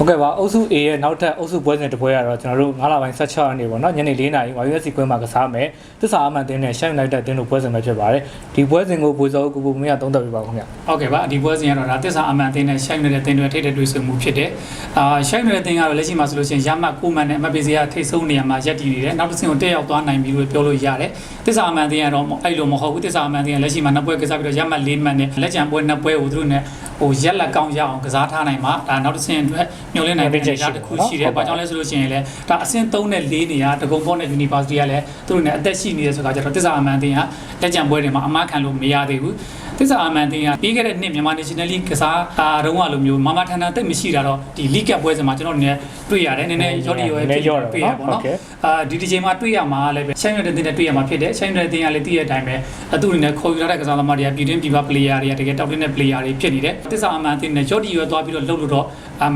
ဟုတ်ကဲ့ပါအုပ်စု A ရဲ့နောက်ထပ်အုပ်စုပွဲစဉ်တစ်ပွဲကတော့ကျွန်တော်တို့9လပိုင်း16ရက်နေ့ပေါ့နော်ညနေ4နာရီ YUSC ကွင်းမှာကစားမယ်တစ္ဆာအမှန်တင်းနဲ့ Shine United တင်းတို့ပွဲစဉ်ပဲဖြစ်ပါတယ်ဒီပွဲစဉ်ကိုဘူဇောကိုကိုမင်းကသုံးသပ်ပြပါဦးခင်ဗျဟုတ်ကဲ့ပါဒီပွဲစဉ်ကတော့ဒါတစ္ဆာအမှန်အသင်းနဲ့ရှိုင်းနေတဲ့တင်တွေထိတဲ့တွေ့ဆုံမှုဖြစ်တယ်။အာရှိုင်းနေတဲ့တင်ကတော့လက်ရှိမှာဆိုလို့ရှိရင်ရမတ်ကိုမှန်နဲ့အမပေစီကထိတ်ဆုံးနေရာမှာရက်တည်နေတယ်။နောက်တစ်ဆင့်ကိုတက်ရောက်သွားနိုင်ပြီလို့ပြောလို့ရတယ်။တစ္ဆာအမှန်အသင်းကတော့အဲ့လိုမဟုတ်ဘူးတစ္ဆာအမှန်အသင်းကလက်ရှိမှာနှစ်ပွဲကစားပြီးတော့ရမတ်၄မှတ်နဲ့လက်ကျန်ပွဲနှစ်ပွဲကိုသူတို့နဲ့ဟိုရက်လက်ကောင်းရအောင်ကစားထားနိုင်မှာဒါနောက်တစ်ဆင့်အတွက်ညှို့လင်းနိုင်တဲ့ချက်တစ်ခုရှိတယ်။ဘာကြောင့်လဲဆိုလို့ရှိရင်လည်းဒါအဆင့်3နဲ့4နေရာတကုံပေါ်နဲ့ University ကလည်းသူတို့နဲ့အသက်ရှိနေတဲ့ဆိုတော့ကျတော့တစ္ဆာအမှန်အသင်းကလက်ကျန်ပွဲတွေမှာအမှားခံလို့မရသေးဘူး။ သစ္စာအမှန်တင်ကပြီးခဲ့တဲ့နှစ်မြန်မာ National League ကစားတာတုန်းကလိုမျိုးမမထန်တာတိတ်မရှိတာတော့ဒီ League Cup ပွဲစဉ်မှာကျွန်တော်တို့နည်းတွေ့ရတယ်နည်းနည်းရော့ဒီရော့ဖြစ်တွေ့ရပါတော့အာဒီဒီချိန်မှာတွေ့ရမှာလည်းပဲဆိုင်ရတဲ့တင်နဲ့တွေ့ရမှာဖြစ်တယ်ဆိုင်ရတဲ့တင်ကလည်းတည့်ရတဲ့အတိုင်းပဲအတူအနေနဲ့ခေါ်ယူလာတဲ့ကစားသမားတွေကပြည်တွင်းပြည်ပ player တွေကတကယ်တောက်တဲ့ player တွေဖြစ်နေတယ်သစ္စာအမှန်တင်နဲ့ရော့ဒီရော့သွားပြီးတော့လှုပ်လို့တော့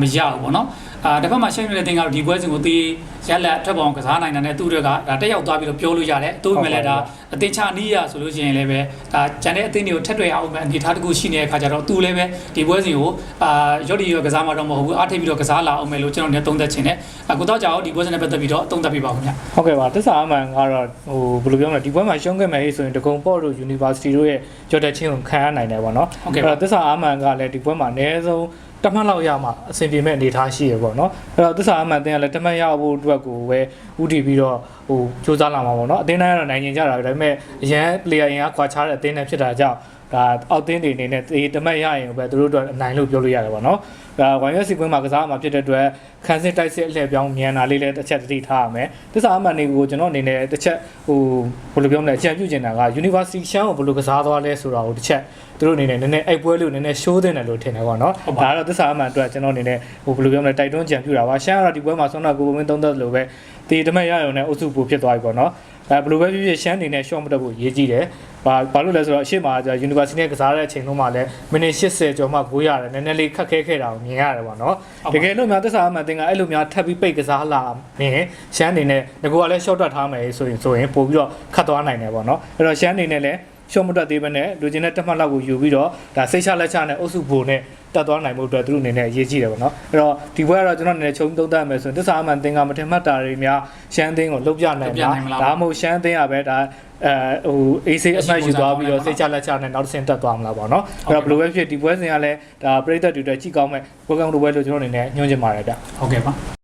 မရဘူးပေါ့နော် အာတစ်ဖက်မှာဆိုင်ရတဲ့တင်ကတော့ဒီပွဲစဉ်ကိုတေးရက်လက်ထွက်ပေါအောင်ကစားနိုင်တာနဲ့သူတွေကဒါတက်ရောက်သွားပြီးတော့ပြောလို့ရတယ်သူ့မဲ့လည်းဒါအတင်ချနီးရဆိုလို့ရှိရင်လည်းပဲဒါဂျန်တဲ့အသင်းတွေကိုထက်တွေ့အောင်ပဲအနေထားတစ်ခုရှိနေတဲ့အခါကျတော့သူလည်းပဲဒီပွဲစဉ်ကိုအာရော့ဒီရော့ကစားမှာတော့မဟုတ်ဘူးအားထိပ်ပြီးတော့ကစားလာအောင်မယ်လို့ကျွန်တော်လည်းသုံးသပ်ချင်တယ်အခုတော့ကြာတော့ဒီပွဲစဉ်နဲ့ပတ်သက်ပြီးတော့သုံးသပ်ပြပါဦးခင်ဗျဟုတ်ကဲ့ပါတစ္ဆာအမှန်ကတော့ဟိုဘယ်လိုပြောမလဲဒီပွဲမှာရှုံးခဲ့မယ်ဟေ့ဆိုရင်တကုံပေါ့တို့ University တို့ရဲ့ကြော်တက်ချင်းကိုခံရနိုင်တယ်ပေါ့နော်ဟုတ်ကဲ့ပါတော့တစ္ဆာအမှန်ကလည်းဒီပွဲမှာအနည်းဆုံး တမတ်လောက်ရမှအဆင်ပြေမဲ့အနေအထားရှိရပေါ့နော်အဲ့တော့တစ္ဆာအမှန်တင်ကလည်းတမတ်ရဖို့အတွက်ကိုပဲဥတည်ပြီးတော့ဟိုစူးစမ်းလာမှာပေါ့နော်အသင်းတိုင်းကတော့နိုင်ကျင်ကြတာပဲဒါပေမဲ့အရန် player ရင်ကခွာခြားတဲ့အသင်းတွေဖြစ်တာကြောင့် ဒါအောက်သင်းတွေအနေနဲ့ဒီတမတ်ရရင်ပဲသူတို့တို့အနိုင်လို့ပြောလို့ရတယ်ပေါ့နော်ဒါဝိုင်းရစီကွင်းမှာကစားမှာဖြစ်တဲ့အတွက်ခန်းစစ်တိုက်စစ်အလှည့်ပြောင်းမြန်တာလေးလည်းတစ်ချက်တတိထားရမယ်တစ္ဆာအမှန်တွေကိုကျွန်တော်အနေနဲ့တစ်ချက်ဟိုဘယ်လိုပြောမလဲအကြံပြုချင်တာက University ရှမ်းကိုဘယ်လိုကစားသွားလဲဆိုတာကိုတစ်ချက်သူတို့အနေနဲ့နည်းနည်းအိုက်ပွဲလို့နည်းနည်းရှိုးတင်တယ်လို့ထင်တယ်ပေါ့နော်ဟုတ်ပါဒါကတော့သစ္စာအမှန်အတွက်ကျွန်တော်အနေနဲ့ဟိုဘယ်လိုပြောမလဲတိုက်တွန်းကြံပြတာပါရှမ်းကတော့ဒီပွဲမှာဆွမ်းနာကိုပုံမင်းသုံးသက်လို့ပဲဒီတမက်ရရုံနဲ့အုပ်စုပူဖြစ်သွားပြီပေါ့နော် အဲဘယ်လိုပဲဖြစ်ဖြစ်ရှမ်းအနေနဲ့ short မတက်ဖို့ရေးကြည့်တယ်ဘာဘာလို့လဲဆိုတော့အရှိမက University နဲ့ကစားတဲ့အချိန်လုံးမှာလည်းမိနစ်80ကျော်မှဂိုးရတယ်နည်းနည်းလေးခက်ခဲခဲ့တာကိုမြင်ရတယ်ပေါ့နော်တကယ်လို့များသစ္စာအမှန်တင်ကအဲ့လိုများထပ်ပြီးပိတ်ကစားလာနေရှမ်းအနေနဲ့ငကိုကလည်း short တက်ထားမယ်ဆိုရင်ဆိုရင်ပို့ပြီးတော့ခတ်သွားနိုင်တယ်ပေါ့နော်အဲ့တော့ရှမ်းအနေနဲ့လည်း ရှော့မတက်သေးဘဲနဲ့လူချင်းတဲ့တက်မှတ်လောက်ကိုယူပြီးတော့ဒါစိတ်ချလက်ချနဲ့အုပ်စုဘိုနဲ့တက်သွားနိုင်မှုအတွက်သူတို့အနေနဲ့အရေးကြီးတယ်ပေါ့နော်အဲ့တော့ဒီဘွဲကတော့ကျွန်တော်အနေနဲ့ချုံသုံးသပ်မယ်ဆိုရင်တစ္ဆာအမှန်သင်္ကမထင်မှတ်တာတွေများရှမ်းသင်းကိုလုတ်ပြနိုင်မလားဒါမှမဟုတ်ရှမ်းသင်းကပဲဒါအဲဟို AC အမှတ်ယူသွားပြီးတော့စိတ်ချလက်ချနဲ့နောက်တစ်ဆင့်တက်သွားမလားပေါ့နော်အဲ့တော့ဘယ်လိုပဲဖြစ်ဒီပွဲစဉ်ကလည်းဒါပရိသတ်တွေအတွက်ကြည့်ကောင်းမဲ့ program လိုပဲလို့ကျွန်တော်အနေနဲ့ညွှန်ချင်ပါတယ်ဗျဟုတ်ကဲ့ပါ